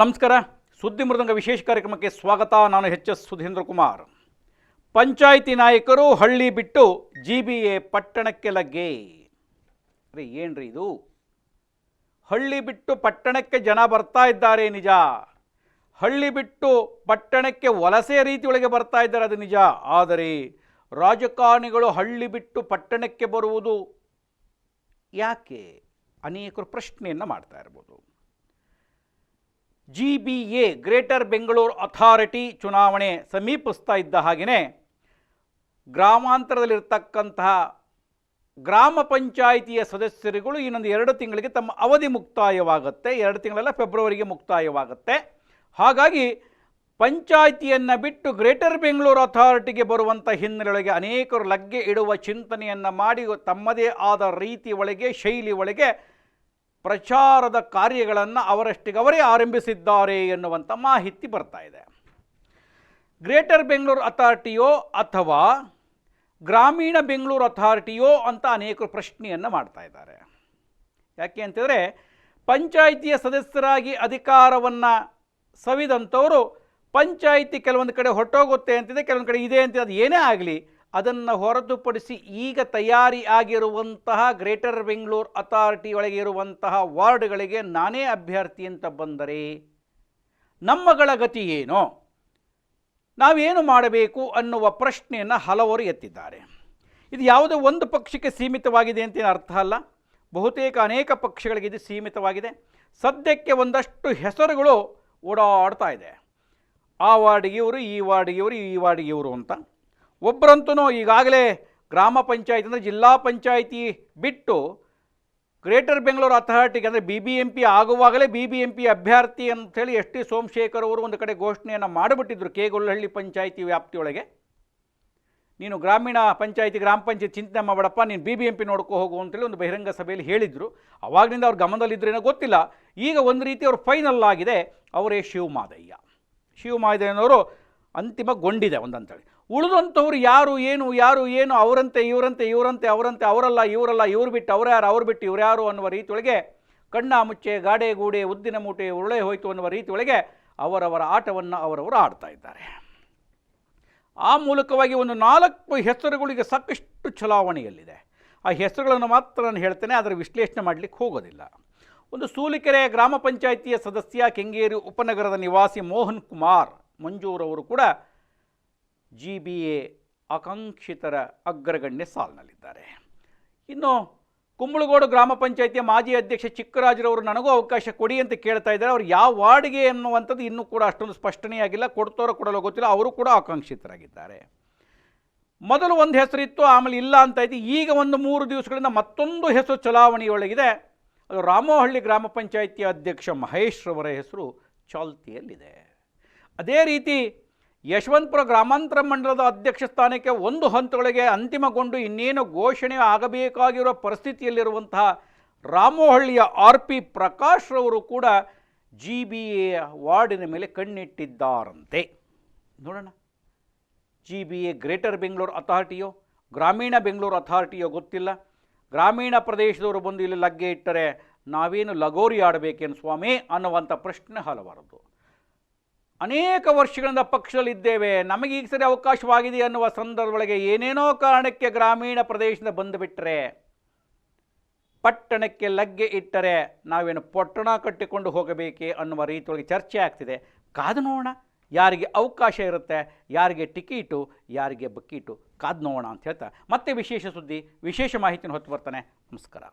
ನಮಸ್ಕಾರ. ಸುದ್ದಿ ಮೃದಂಗ ವಿಶೇಷ ಕಾರ್ಯಕ್ರಮಕ್ಕೆ ಸ್ವಾಗತ. ನಾನು ಎಚ್ ಎಸ್ ಸುಧೀಂದ್ರ ಕುಮಾರ್. ಪಂಚಾಯಿತಿ ನಾಯಕರು ಹಳ್ಳಿ ಬಿಟ್ಟು ಜಿ ಬಿ ಎ ಪಟ್ಟಣಕ್ಕೆ ಲಗ್ಗೆ. ರೀ, ಏನ್ರಿ ಇದು? ಹಳ್ಳಿ ಬಿಟ್ಟು ಪಟ್ಟಣಕ್ಕೆ ಜನ ಬರ್ತಾ ಇದ್ದಾರೆ, ನಿಜ. ಹಳ್ಳಿ ಬಿಟ್ಟು ಪಟ್ಟಣಕ್ಕೆ ವಲಸೆ ರೀತಿಯೊಳಗೆ ಬರ್ತಾ ಇದ್ದಾರೆ, ಅದು ನಿಜ. ಆದರೆ ರಾಜಕಾರಣಿಗಳು ಹಳ್ಳಿ ಬಿಟ್ಟು ಪಟ್ಟಣಕ್ಕೆ ಬರುವುದು ಯಾಕೆ? ಅನೇಕರು ಪ್ರಶ್ನೆಯನ್ನು ಮಾಡ್ತಾ ಇರ್ಬೋದು. G B A greater Bengaluru authority ಚುನಾವಣೆ ಸಮೀಪಿಸ್ತಾ ಇದ್ದ ಹಾಗೆಯೇ ಗ್ರಾಮಾಂತರದಲ್ಲಿರ್ತಕ್ಕಂತಹ ಗ್ರಾಮ ಪಂಚಾಯಿತಿಯ ಸದಸ್ಯರುಗಳು ಇನ್ನೊಂದು ಎರಡು ತಿಂಗಳಿಗೆ ತಮ್ಮ ಅವಧಿ ಮುಕ್ತಾಯವಾಗುತ್ತೆ. ಎರಡು ತಿಂಗಳೆಲ್ಲ, ಫೆಬ್ರವರಿಗೆ ಮುಕ್ತಾಯವಾಗುತ್ತೆ. ಹಾಗಾಗಿ ಪಂಚಾಯಿತಿಯನ್ನು ಬಿಟ್ಟು ಗ್ರೇಟರ್ ಬೆಂಗಳೂರು ಅಥಾರಿಟಿಗೆ ಬರುವಂಥ ಹಿನ್ನೆಲೆಯೊಳಗೆ ಅನೇಕರು ಲಗ್ಗೆ ಇಡುವ ಚಿಂತನೆಯನ್ನು ಮಾಡಿ, ತಮ್ಮದೇ ಆದ ರೀತಿ ಒಳಗೆ, ಶೈಲಿ ಒಳಗೆ ಪ್ರಚಾರದ ಕಾರ್ಯಗಳನ್ನು ಅವರಷ್ಟಿಗವರೇ ಆರಂಭಿಸಿದ್ದಾರೆ ಎನ್ನುವಂಥ ಮಾಹಿತಿ ಬರ್ತಾ ಇದೆ. ಗ್ರೇಟರ್ ಬೆಂಗಳೂರು ಅಥಾರಿಟಿಯೋ ಅಥವಾ ಗ್ರಾಮೀಣ ಬೆಂಗಳೂರು ಅಥಾರಿಟಿಯೋ ಅಂತ ಅನೇಕರು ಪ್ರಶ್ನೆಯನ್ನು ಮಾಡ್ತಾ ಇದ್ದಾರೆ. ಯಾಕೆ ಅಂತಂದರೆ ಪಂಚಾಯಿತಿಯ ಸದಸ್ಯರಾಗಿ ಅಧಿಕಾರವನ್ನು ಸವಿದಂಥವರು ಪಂಚಾಯಿತಿ ಕೆಲವೊಂದು ಕಡೆ ಹೊರಟೋಗುತ್ತೆ ಅಂತಿದೆ, ಕೆಲವೊಂದು ಕಡೆ ಇದೆ ಅಂತಿದೆ, ಅದು ಏನೇ ಆಗಲಿ ಅದನ್ನು ಹೊರತುಪಡಿಸಿ ಈಗ ತಯಾರಿ ಆಗಿರುವಂತಹ ಗ್ರೇಟರ್ ಬೆಂಗಳೂರು ಅಥಾರಿಟಿ ಒಳಗೆ ಇರುವಂತಹ ವಾರ್ಡ್ಗಳಿಗೆ ನಾನೇ ಅಭ್ಯರ್ಥಿ ಅಂತ ಬಂದರೆ ನಮ್ಮಗಳ ಗತಿ ಏನು? ನಾವೇನು ಮಾಡಬೇಕು ಅನ್ನುವ ಪ್ರಶ್ನೆಯನ್ನು ಹಲವರು ಎತ್ತಿದ್ದಾರೆ. ಇದು ಯಾವುದೋ ಒಂದು ಪಕ್ಷಕ್ಕೆ ಸೀಮಿತವಾಗಿದೆ ಅಂತ ಏನು ಅರ್ಥ ಅಲ್ಲ. ಬಹುತೇಕ ಅನೇಕ ಪಕ್ಷಗಳಿಗೆ ಇದು ಸೀಮಿತವಾಗಿದೆ. ಸದ್ಯಕ್ಕೆ ಒಂದಷ್ಟು ಹೆಸರುಗಳು ಓಡಾಡ್ತಾ ಇದೆ. ಆ ವಾರ್ಡಿಗೆ ಇವರು, ಈ ವಾರ್ಡಿಗೆ ಇವರು, ಈ ವಾರ್ಡಿಗೆ ಇವರು ಅಂತ. ಒಬ್ಬರಂತೂ ಈಗಾಗಲೇ ಗ್ರಾಮ ಪಂಚಾಯತ್ ಅಂದರೆ ಜಿಲ್ಲಾ ಪಂಚಾಯಿತಿ ಬಿಟ್ಟು ಗ್ರೇಟರ್ ಬೆಂಗಳೂರು ಅಥಾರಿಟಿಗೆ ಅಂದರೆ ಬಿ ಬಿ ಎಂ ಪಿ ಆಗುವಾಗಲೇ ಬಿ ಬಿ ಎಂ ಪಿ ಅಭ್ಯರ್ಥಿ ಅಂಥೇಳಿ ಎಸ್ ಟಿ ಸೋಮಶೇಖರ್ ಅವರು ಒಂದು ಕಡೆ ಘೋಷಣೆಯನ್ನು ಮಾಡಿಬಿಟ್ಟಿದ್ರು ಕೇಗೊಳ್ಳಹಳ್ಳಿ ಪಂಚಾಯಿತಿ ವ್ಯಾಪ್ತಿಯೊಳಗೆ. ನೀನು ಗ್ರಾಮೀಣ ಪಂಚಾಯಿತಿ, ಗ್ರಾಮ ಪಂಚಾಯತ್ ಚಿಂತನೆ ಮಾಡಬೇಡಪ್ಪ, ನೀನು ಬಿ ಬಿ ಎಂ ಪಿ ನೋಡ್ಕೊ ಹೋಗು ಅಂತೇಳಿ ಒಂದು ಬಹಿರಂಗ ಸಭೆಯಲ್ಲಿ ಹೇಳಿದರು. ಅವಾಗಲಿಂದ ಅವ್ರ ಗಮನದಲ್ಲಿದ್ದರೇನೋ ಗೊತ್ತಿಲ್ಲ. ಈಗ ಒಂದು ರೀತಿ ಅವ್ರು ಫೈನಲ್ ಆಗಿದೆ. ಅವರೇ ಶಿವಮಾದಯ್ಯ. ಶಿವಮಾದಯ್ಯನವರು ಅಂತಿಮಗೊಂಡಿದೆ ಒಂದಂತೇಳಿ. ಉಳಿದಂಥವ್ರು ಯಾರು, ಏನು ಯಾರು, ಏನು, ಅವರಂತೆ, ಇವರಂತೆ ಇವರಂತೆ, ಅವರಂತೆ, ಅವರಲ್ಲ, ಇವರಲ್ಲ, ಇವ್ರು ಬಿಟ್ಟು ಅವ್ರು ಯಾರು, ಅವ್ರು ಬಿಟ್ಟು ಇವ್ರು ಯಾರು ಅನ್ನುವ ರೀತಿಯೊಳಗೆ ಕಣ್ಣ ಮುಚ್ಚೆ, ಗಾಡೆ ಗೂಡೆ, ಉದ್ದಿನ ಮೂಟೆ, ಉರುಳೆ ಹೋಯ್ತು ಅನ್ನುವ ರೀತಿಯೊಳಗೆ ಅವರವರ ಆಟವನ್ನು ಅವರವರು ಆಡ್ತಾ ಇದ್ದಾರೆ. ಆ ಮೂಲಕವಾಗಿ ಒಂದು ನಾಲ್ಕು ಹೆಸರುಗಳಿಗೆ ಸಾಕಷ್ಟು ಚಲಾವಣೆಯಲ್ಲಿದೆ. ಆ ಹೆಸರುಗಳನ್ನು ಮಾತ್ರ ನಾನು ಹೇಳ್ತೇನೆ ಅದರ ವಿಶ್ಲೇಷಣೆ ಮಾಡಲಿಕ್ಕೆ ಹೋಗೋದಿಲ್ಲ. ಒಂದು ಸೂಲಿಕೆರೆ ಗ್ರಾಮ ಪಂಚಾಯಿತಿಯ ಸದಸ್ಯ ಕೆಂಗೇರಿ ಉಪನಗರದ ನಿವಾಸಿ ಮೋಹನ್ ಕುಮಾರ್ ಮಂಜೂರವರು ಕೂಡ ಜಿ ಬಿ ಎ ಆಕಾಂಕ್ಷಿತರ ಅಗ್ರಗಣ್ಯ ಸಾಲಿನಲ್ಲಿದ್ದಾರೆ. ಇನ್ನು ಕುಂಬಳಗೋಡು ಗ್ರಾಮ ಪಂಚಾಯಿತಿಯ ಮಾಜಿ ಅಧ್ಯಕ್ಷ ಚಿಕ್ಕರಾಜರವರು ನನಗೂ ಅವಕಾಶ ಕೊಡಿ ಅಂತ ಕೇಳ್ತಾ ಇದ್ದಾರೆ. ಅವ್ರು ಯಾವ ವಾರ್ಡ್ಗೆ ಅನ್ನುವಂಥದ್ದು ಇನ್ನೂ ಕೂಡ ಅಷ್ಟೊಂದು ಸ್ಪಷ್ಟನೆಯಾಗಿಲ್ಲ. ಕೊಡ್ತಾರೋ ಕೊಡಲು ಗೊತ್ತಿಲ್ಲ. ಅವರು ಕೂಡ ಆಕಾಂಕ್ಷಿತರಾಗಿದ್ದಾರೆ ಮೊದಲು ಒಂದು ಹೆಸರಿತ್ತು, ಆಮೇಲೆ ಇಲ್ಲ ಅಂತ ಐತಿ. ಈಗ ಒಂದು ಮೂರು ದಿವಸಗಳಿಂದ ಮತ್ತೊಂದು ಹೆಸರು ಚಲಾವಣೆಯೊಳಗಿದೆ. ಅದು ರಾಮೋಹಳ್ಳಿ ಗ್ರಾಮ ಪಂಚಾಯಿತಿಯ ಅಧ್ಯಕ್ಷ ಮಹೇಶ್ರವರ ಹೆಸರು ಚಾಲ್ತಿಯಲ್ಲಿದೆ. ಅದೇ ರೀತಿ ಯಶವಂತಪುರ ಗ್ರಾಮಾಂತರ ಮಂಡಲದ ಅಧ್ಯಕ್ಷ ಸ್ಥಾನಕ್ಕೆ ಒಂದು ಹಂತಗಳಿಗೆ ಅಂತಿಮಗೊಂಡು ಇನ್ನೇನು ಘೋಷಣೆ ಆಗಬೇಕಾಗಿರುವ ಪರಿಸ್ಥಿತಿಯಲ್ಲಿರುವಂತಹ ರಾಮೋಹಳ್ಳಿಯ ಆರ್ ಪಿ ಪ್ರಕಾಶ್ ರವರು ಕೂಡ ಜಿ ಬಿ ಎ ವಾರ್ಡಿನ ಮೇಲೆ ಕಣ್ಣಿಟ್ಟಿದ್ದಾರಂತೆ. ನೋಡೋಣ. G B A greater Bengaluru ಅಥಾರಿಟಿಯೋ, ಗ್ರಾಮೀಣ ಬೆಂಗಳೂರು ಅಥಾರಿಟಿಯೋ ಗೊತ್ತಿಲ್ಲ. ಗ್ರಾಮೀಣ ಪ್ರದೇಶದವರು ಬಂದು ಇಲ್ಲಿ ಲಗ್ಗೆ ಇಟ್ಟರೆ ನಾವೇನು ಲಗೋರಿ ಆಡಬೇಕೇನು ಸ್ವಾಮಿ ಅನ್ನುವಂಥ ಪ್ರಶ್ನೆ ಹಲವಾರದು ಅನೇಕ ವರ್ಷಗಳಿಂದ ಪಕ್ಷದಲ್ಲಿದ್ದೇವೆ. ನಮಗೆ ಈಗ ಸರಿ ಅವಕಾಶವಾಗಿದೆ ಅನ್ನುವ ಸಂದರ್ಭದೊಳಗೆ ಏನೇನೋ ಕಾರಣಕ್ಕೆ ಗ್ರಾಮೀಣ ಪ್ರದೇಶದಿಂದ ಬಂದುಬಿಟ್ರೆ ಪಟ್ಟಣಕ್ಕೆ ಲಗ್ಗೆ ಇಟ್ಟರೆ ನಾವೇನು ಪೊಟ್ಟಣ ಕಟ್ಟಿಕೊಂಡು ಹೋಗಬೇಕೆ ಅನ್ನುವ ರೀತಿಯೊಳಗೆ ಚರ್ಚೆ ಆಗ್ತಿದೆ. ಕಾದು ನೋಡೋಣ. ಯಾರಿಗೆ ಅವಕಾಶ ಇರುತ್ತೆ, ಯಾರಿಗೆ ಟಿಕೀಟು, ಯಾರಿಗೆ ಬಕ್ಕೀಟು, ಕಾದು ನೋಡೋಣ ಅಂತ ಹೇಳ್ತಾ ಮತ್ತೆ ವಿಶೇಷ ಸುದ್ದಿ, ವಿಶೇಷ ಮಾಹಿತಿನ ಹೊತ್ತು ಬರ್ತಾನೆ. ನಮಸ್ಕಾರ.